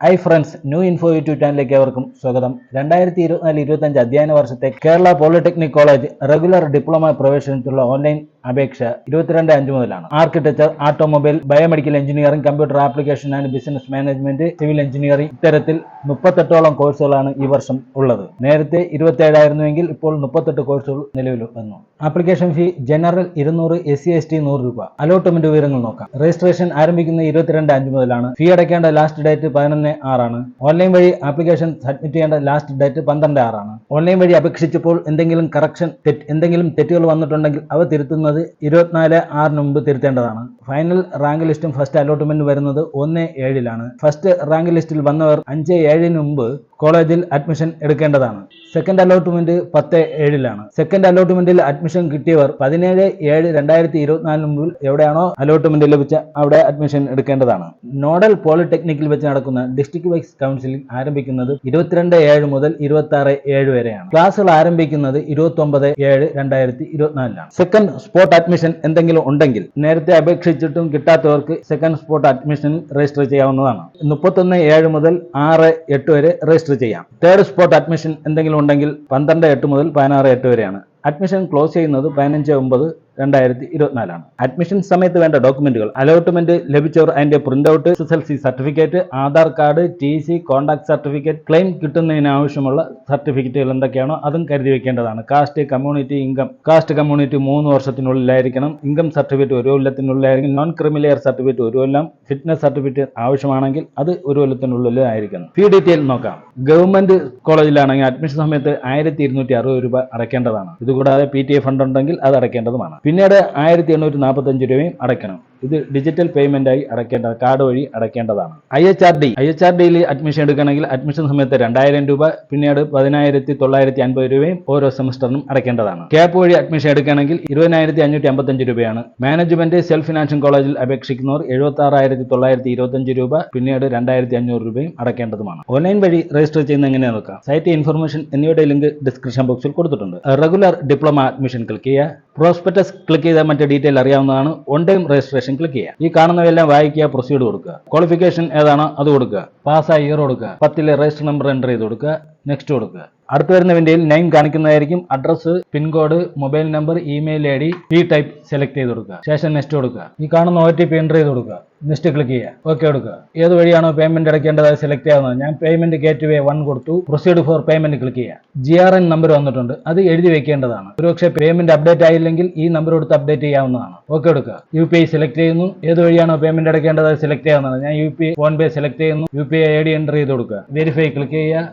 Hi friends new info YouTube ചാനലിലേക്ക് അവർക്കും സ്വാഗതം. രണ്ടായിരത്തി ഇരുപത്തിനാല് ഇരുപത്തഞ്ച് അധ്യയന വർഷത്തെ Kerala polytechnic college regular diploma പ്രവേശനത്തിലുള്ള online അപേക്ഷ ഇരുപത്തിരണ്ട് അഞ്ച് മുതലാണ്. Architecture automobile biomedical engineering computer application and business management civil engineering ഇത്തരത്തിൽ മുപ്പത്തെട്ടോളം കോഴ്സുകളാണ് ഈ വർഷം ഉള്ളത്. നേരത്തെ ഇരുപത്തിയേഴായിരുന്നുവെങ്കിൽ ഇപ്പോൾ മുപ്പത്തെട്ട് കോഴ്സുകൾ നിലവിൽ വന്നു. ആപ്ലിക്കേഷൻ ഫീ ജനറൽ ഇരുന്നൂറ് എസ് സി എസ് ടി നൂറ് രൂപ. അലോട്ട്മെന്റ് വിവരങ്ങൾ നോക്കാം. രജിസ്ട്രേഷൻ ആരംഭിക്കുന്ന ഇരുപത്തിരണ്ട് അഞ്ച് മുതലാണ്. ഫീ അടയ്ക്കേണ്ട ലാസ്റ്റ് ഡേറ്റ് പതിനൊന്ന് ആറാണ്. ഓൺലൈൻ വഴി ആപ്ലിക്കേഷൻ സബ്മിറ്റ് ചെയ്യേണ്ട ലാസ്റ്റ് ഡേറ്റ് പന്ത്രണ്ട് ആറാണ്. ഓൺലൈൻ വഴി അപേക്ഷിച്ചപ്പോൾ എന്തെങ്കിലും കറക്ഷൻ എന്തെങ്കിലും തെറ്റുകൾ വന്നിട്ടുണ്ടെങ്കിൽ അവ തിരുത്തുന്നത് ഇരുപത്തിനാല് ആറിന് മുമ്പ് തിരുത്തേണ്ടതാണ്. ഫൈനൽ റാങ്ക് ലിസ്റ്റും ഫസ്റ്റ് അലോട്ട്മെന്റ് വരുന്നത് ഒന്ന് ഏഴിലാണ്. ഫസ്റ്റ് റാങ്ക് ലിസ്റ്റിൽ വന്നവർ അഞ്ച് ഏഴിന് മുമ്പ് കോളേജിൽ അഡ്മിഷൻ എടുക്കേണ്ടതാണ്. സെക്കൻഡ് അലോട്ട്മെന്റ് പത്ത് ഏഴിലാണ്. സെക്കൻഡ് അലോട്ട്മെന്റിൽ അഡ്മിഷൻ കിട്ടിയവർ പതിനേഴ് ഏഴ് രണ്ടായിരത്തി ഇരുപത്തിനാലിന് മുമ്പിൽ എവിടെയാണോ അലോട്ട്മെന്റ് ലഭിച്ച അവിടെ അഡ്മിഷൻ എടുക്കേണ്ടതാണ്. നോഡൽ പോളിടെക്നിക്കിൽ വെച്ച് നടക്കുന്ന ഡിസ്ട്രിക്ട് വൈസ് കൗൺസിലിംഗ് ആരംഭിക്കുന്നത് ഇരുപത്തിരണ്ട് ഏഴ് മുതൽ ഇരുപത്തി ആറ് ഏഴ് വരെയാണ്. ക്ലാസ്സുകൾ ആരംഭിക്കുന്നത് ഇരുപത്തി ഒമ്പത് ഏഴ് രണ്ടായിരത്തി ഇരുപത്തിനാലിലാണ്. സെക്കൻഡ് സ്പോട്ട് അഡ്മിഷൻ എന്തെങ്കിലും ഉണ്ടെങ്കിൽ നേരത്തെ അപേക്ഷിച്ചിട്ടും കിട്ടാത്തവർക്ക് സെക്കൻഡ് സ്പോട്ട് അഡ്മിഷൻ രജിസ്റ്റർ ചെയ്യാവുന്നതാണ്. മുപ്പത്തൊന്ന് ഏഴ് മുതൽ ആറ് എട്ട് വരെ രജിസ്റ്റർ ചെയ്യാം. തേർഡ് സ്പോട്ട് അഡ്മിഷൻ എന്തെങ്കിലും ഉണ്ടെങ്കിൽ പന്ത്രണ്ട് എട്ട് മുതൽ പതിനാറ് എട്ട് വരെയാണ്. അഡ്മിഷൻ ക്ലോസ് ചെയ്യുന്നത് പതിനഞ്ച് ഒമ്പത് രണ്ടായിരത്തി ഇരുപത്തിനാലാണ് അഡ്മിഷൻ സമയത്ത് വേണ്ട ഡോക്യുമെന്റുകൾ അലോട്ട്മെന്റ് ലഭിച്ചവർ അതിന്റെ print out S S L C certificate Aadhaar card T C contact certificate claim കിട്ടുന്നതിന് ആവശ്യമുള്ള സർട്ടിഫിക്കറ്റുകൾ എന്തൊക്കെയാണോ അതും കരുതി വെക്കേണ്ടതാണ്. Caste community income caste community മൂന്ന് വർഷത്തിനുള്ളിലായിരിക്കണം. ഇൻകം സർട്ടിഫിക്കറ്റ് ഒരു കൊല്ലത്തിനുള്ളിലായിരിക്കും നോൺ ക്രിമിലെയർ സർട്ടിഫിക്കറ്റ് ഒരു കൊല്ലം. ഫിറ്റ്നസ് സർട്ടിഫിക്കറ്റ് ആവശ്യമാണെങ്കിൽ അത് ഒരു കൊല്ലത്തിനുള്ളിലായിരിക്കണം. ഫീ ഡീറ്റെയിൽ നോക്കാം. ഗവൺമെന്റ് കോളേജിലാണെങ്കിൽ അഡ്മിഷൻ സമയത്ത് ആയിരത്തി ഇരുന്നൂറ്റി അറുപത് രൂപ അടയ്ക്കേണ്ടതാണ്. ഇതുകൂടാതെ പി ടി എ ഫണ്ട് ഉണ്ടെങ്കിൽ അത് അടയ്ക്കേണ്ടതുമാണ്. പിന്നീട് ആയിരത്തി എണ്ണൂറ്റി നാൽപ്പത്തഞ്ച് രൂപയും അടയ്ക്കണം. ഇത് ഡിജിറ്റൽ പേയ്മെന്റ് ആയി അടക്കേണ്ട കാർഡ് വഴി അടക്കേണ്ടതാണ്. I H R D I H R ഡിയിൽ അഡ്മിഷൻ എടുക്കണമെങ്കിൽ അഡ്മിഷൻ സമയത്ത് രണ്ടായിരം രൂപ പിന്നീട് പതിനായിരത്തി തൊള്ളായിരത്തി അൻപത് രൂപയും ഓരോ സെമസ്റ്ററിനും അടയ്ക്കേണ്ടതാണ് ക്യാപ്പ് വഴി അഡ്മിഷൻ എടുക്കണമെങ്കിൽ ഇരുപതിനായിരത്തി അഞ്ഞൂറ്റി അമ്പത്തഞ്ച് രൂപയാണ്. മാനേജ്മെന്റ് സെൽഫ് ഫിനാൻഷ്യൽ കോളേജിൽ അപേക്ഷിക്കുന്നവർ എഴുപത്തി ആറായിരത്തി തൊള്ളായിരത്തി ഇരുപത്തഞ്ച് രൂപ പിന്നീട് രണ്ടായിരത്തി അഞ്ഞൂറ് രൂപയും അടക്കേണ്ടതുമാണ്. ഓൺലൈൻ വഴി രജിസ്റ്റർ ചെയ്യുന്ന എങ്ങനെ നോക്കാം? സൈറ്റ് ഇൻഫർമേഷൻ എന്നിവയുടെ ലിങ്ക് ഡിസ്ക്രിപ്ഷൻ ബോക്സിൽ കൊടുത്തിട്ടുണ്ട്. റെഗുലർ ഡിപ്ലോമ അഡ്മിഷൻ ക്ലിക്ക് ചെയ്യുക. പ്രോസ്പെക്ടസ് ക്ലിക്ക് ചെയ്താൽ മറ്റേ ഡീറ്റെയിൽ അറിയാവുന്നതാണ്. ഓൺ ടൈം രജിസ്ട്രേഷൻ ക്ലിക്ക് ചെയ്യുക. ഈ കാണുന്നവയെല്ലാം വായിക്കുക പ്രൊസീഡ് കൊടുക്കുക. ക്വാളിഫിക്കേഷൻ ഏതാണ്? അത് കൊടുക്കുക. പാസ്സായ ഇയർ കൊടുക്കുക. പത്തിലെ രജിസ്റ്റർ നമ്പർ എന്റർ ചെയ്ത് കൊടുക്കുക. നെക്സ്റ്റ് കൊടുക്കുക. അടുത്ത് വരുന്ന വിൻഡോയിൽ name കാണിക്കുന്നതായിരിക്കും. Address pincode mobile number email I D type select ചെയ്ത് കൊടുക്കുക. ശേഷം നെക്സ്റ്റ് കൊടുക്കുക. ഈ കാണുന്ന ഒ ടി പി എന്റർ ചെയ്ത് കൊടുക്കുക. നെക്സ്റ്റ് ക്ലിക്ക് ചെയ്യുക. ഓക്കെ കൊടുക്കുക ഏത് വഴിയാണോ പേയ്മെന്റ് അടയ്ക്കേണ്ടത് അത് സെലക്ട് ചെയ്യാവുന്നത് ഞാൻ പേയ്മെന്റ് ഗേറ്റ് വേ വൺ കൊടുത്തു. പ്രൊസീഡ് ഫോർ പേയ്മെന്റ് ക്ലിക്ക് ചെയ്യുക. ജി ആർ എൻ നമ്പർ വന്നിട്ടുണ്ട്. അത് എഴുതി വെക്കേണ്ടതാണ്. ഒരുപക്ഷെ പേയ്മെന്റ് അപ്ഡേറ്റ് ആയില്ലെങ്കിൽ ഈ നമ്പർ കൊടുത്ത് അപ്ഡേറ്റ് ചെയ്യാവുന്നതാണ്. ഓക്കെ കൊടുക്കുക യു പി ഐ സെലക്ട് ചെയ്യുന്നു. ഏത് വഴിയാണോ പേയ്മെന്റ് അടയ്ക്കേണ്ടത് അത് സെലക്ട് ചെയ്യാവുന്നതാണ്. ഞാൻ U P PhonePe select ചെയ്യുന്നു. U P I I D enter ചെയ്ത് കൊടുക്കുക. വെരിഫൈ ക്ലിക്ക് ചെയ്യുക.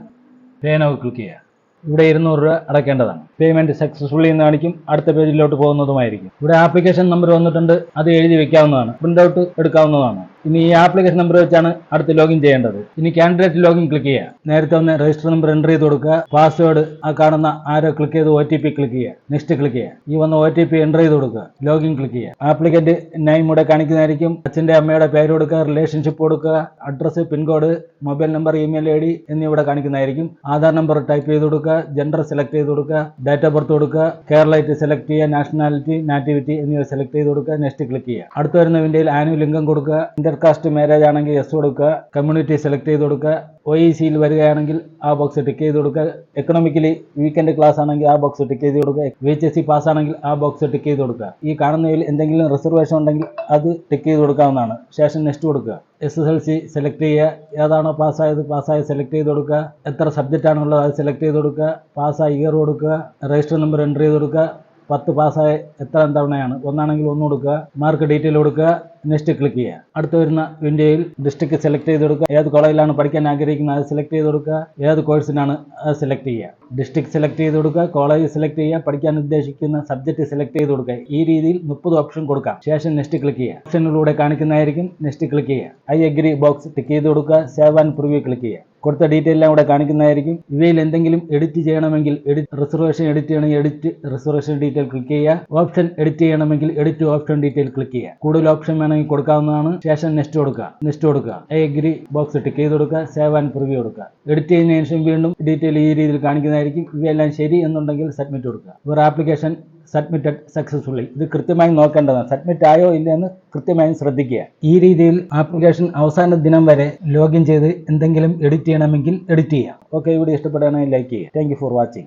പേ നൗ ക്ലിക്ക് ചെയ്യുക. ഇവിടെ ഇരുന്നൂറ് രൂപ അടയ്ക്കേണ്ടതാണ്. പേയ്മെന്റ് സക്സസ്ഫുള്ളി എന്ന് കാണിക്കും അടുത്ത പേജിലോട്ട് പോകുന്നതുമായിരിക്കും. ഇവിടെ ആപ്ലിക്കേഷൻ നമ്പർ വന്നിട്ടുണ്ട് അത് എഴുതി വെക്കാവുന്നതാണ് പ്രിന്റ് ഔട്ട് എടുക്കാവുന്നതാണ്. ഇനി ഈ ആപ്ലിക്കേഷൻ നമ്പർ വെച്ചാണ് അടുത്ത് ലോഗിൻ ചെയ്യേണ്ടത്. ഇനി കാൻഡിഡേറ്റ് ലോഗിൻ ക്ലിക്ക് ചെയ്യുക. നേരത്തെ ഒന്ന് രജിസ്റ്റർ നമ്പർ എന്റർ ചെയ്ത് കൊടുക്കുക പാസ്വേഡ് ആ കാണുന്ന ആരോ ക്ലിക്ക് ചെയ്ത് ഒ ടി പി ക്ലിക്ക് ചെയ്യുക. നെക്സ്റ്റ് ക്ലിക്ക് ചെയ്യുക. ഈ വന്ന ഒ ടി പി എന്റർ ചെയ്ത് കൊടുക്കുക. ലോഗിൻ ക്ലിക്ക് ചെയ്യുക. ആപ്ലിക്കന്റ് നെയിം ഇവിടെ കാണിക്കുന്നതായിരിക്കും. അച്ഛന്റെ അമ്മയുടെ പേര് കൊടുക്കുക റിലേഷൻഷിപ്പ് കൊടുക്കുക address pincode mobile number email I D എന്നിവിടെ കാണിക്കുന്നതായിരിക്കും. ആധാർ നമ്പർ ടൈപ്പ് ചെയ്ത് കൊടുക്കുക. ജെൻഡർ സെലക്ട് ചെയ്ത് കൊടുക്കുക ഡേറ്റ് ഓഫ് ബർത്ത് കൊടുക്കുക കേരളൈറ്റ് സെലക്ട് ചെയ്യുക നാഷണാലിറ്റി നാറ്റിവിറ്റി എന്നിവ സെലക്ട് ചെയ്ത് കൊടുക്കുക നെക്സ്റ്റ് ക്ലിക്ക് ചെയ്യുക. അടുത്ത വരുന്ന വിൻഡോയിൽ ആനുവൽ ഇൻകം കൊടുക്കുക ഇന്റർകാസ്റ്റ് മാരേജ് ആണെങ്കിൽ എസ് കൊടുക്കുക കമ്മ്യൂണിറ്റി സെലക്ട് ചെയ്ത് കൊടുക്കുക ഒ ഇ സിയിൽ വരികയാണെങ്കിൽ ആ ബോക്സ് ടിക്ക് ചെയ്ത് കൊടുക്കുക എക്കണോമിക്കലി വീക്കെൻഡ് ക്ലാസ് ആണെങ്കിൽ ആ ബോക്സ് ടിക്ക് ചെയ്ത് കൊടുക്കുക V H S C pass ആണെങ്കിൽ ആ ബോക്സ് ടിക്ക് ചെയ്ത് കൊടുക്കുക. ഈ കാണുന്നതിൽ എന്തെങ്കിലും റിസർവേഷൻ ഉണ്ടെങ്കിൽ അത് ടിക്ക് ചെയ്ത് കൊടുക്കാവുന്നതാണ്. ശേഷം നെക്സ്റ്റ് കൊടുക്കുക. S S L C select ചെയ്യുക. ഏതാണോ പാസ്സായത് പാസ്സായത് സെലക്ട് ചെയ്ത് കൊടുക്കുക. എത്ര സബ്ജക്റ്റ് ആണുള്ളത് അത് സെലക്ട് ചെയ്ത് കൊടുക്കുക. പാസ്സായ ഇയർ കൊടുക്കുക രജിസ്റ്റർ നമ്പർ എന്റർ ചെയ്ത് കൊടുക്കുക പത്ത് പാസ്സായ എത്ര തവണയാണ്. ഒന്നാണെങ്കിൽ ഒന്ന് കൊടുക്കുക മാർക്ക് ഡീറ്റെയിൽ കൊടുക്കുക നെക്സ്റ്റ് ക്ലിക്ക് ചെയ്യുക. അടുത്ത് വരുന്ന വിൻഡോയിൽ ഡിസ്ട്രിക്ട് സെലക്ട് ചെയ്ത് കൊടുക്കുക. ഏത് കോളേജിലാണ് പഠിക്കാൻ ആഗ്രഹിക്കുന്നത് അത് സെലക്ട് ചെയ്ത് കൊടുക്കുക. ഏത് കോഴ്സിനാണ് അത് സെലക്ട് ചെയ്യുക. ഡിസ്ട്രിക്ട് സെലക്ട് ചെയ്ത് കൊടുക്കുക കോളേജ് സെലക്ട് ചെയ്യുക പഠിക്കാൻ ഉദ്ദേശിക്കുന്ന സബ്ജക്ട് സെലക്ട് ചെയ്ത് കൊടുക്കുക. ഈ രീതിയിൽ മുപ്പത് ഓപ്ഷൻ കൊടുക്കാം. ശേഷം നെക്സ്റ്റ് ക്ലിക്ക് ചെയ്യുക. ഓപ്ഷനിലൂടെ കാണിക്കുന്നതായിരിക്കും നെക്സ്റ്റ് ക്ലിക്ക് ചെയ്യുക. ഐ അഗ്രി ബോക്സ് ടിക്ക് ചെയ്ത് കൊടുക്കുക. സേവ് ആൻഡ് പ്രിവ്യൂ ക്ലിക്ക് ചെയ്യുക. കൊടുത്ത ഡീറ്റെയിൽ എല്ലാം ഇവിടെ കാണിക്കുന്നതായിരിക്കും. ഇവയിൽ എന്തെങ്കിലും എഡിറ്റ് ചെയ്യണമെങ്കിൽ എഡിറ്റ് റിസർവേഷൻ എഡിറ്റ് ചെയ്യണമെങ്കിൽ എഡിറ്റ് റിസർവേഷൻ ഡീറ്റെയിൽ ക്ലിക്ക് ചെയ്യുക. ഓപ്ഷൻ എഡിറ്റ് ചെയ്യണമെങ്കിൽ എഡിറ്റ് ഓപ്ഷൻ ഡീറ്റെയിൽ ക്ലിക്ക് ചെയ്യുക. കൂടുതൽ ഓപ്ഷൻ വേണമെങ്കിൽ കൊടുക്കാവുന്നതാണ്. ശേഷം നെക്സ്റ്റ് കൊടുക്കുക. നെക്സ്റ്റ് കൊടുക്കുക. ഐ എഗ്രി ബോക്സ് ടിക്ക് ചെയ്ത് കൊടുക്കുക. സേവ് ആൻഡ് പ്രിവ്യൂ കൊടുക്കുക. എഡിറ്റ് ചെയ്യുന്നതിന് ശേഷം വീണ്ടും ഡീറ്റെയിൽ ഈ രീതിയിൽ കാണിക്കുന്നതായിരിക്കും. ഇവയെല്ലാം ശരി എന്നുണ്ടെങ്കിൽ സബ്മിറ്റ് കൊടുക്കുക. ഒരു ആപ്ലിക്കേഷൻ സബ്മിറ്റഡ് സക്സസ്ഫുള്ളി ഇത് കൃത്യമായി നോക്കേണ്ടതാണ്. സബ്മിറ്റ് ആയോ ഇല്ലയെന്ന് കൃത്യമായി ശ്രദ്ധിക്കുക. ഈ രീതിയിൽ ആപ്ലിക്കേഷൻ അവസാന ദിനം വരെ ലോഗിൻ ചെയ്ത് എന്തെങ്കിലും എഡിറ്റ് ചെയ്യണമെങ്കിൽ എഡിറ്റ് ചെയ്യാം ഓക്കെ ഇവിടെ ഇഷ്ടപ്പെടുകയാണെങ്കിൽ ലൈക്ക് ചെയ്യുക. Thank for watching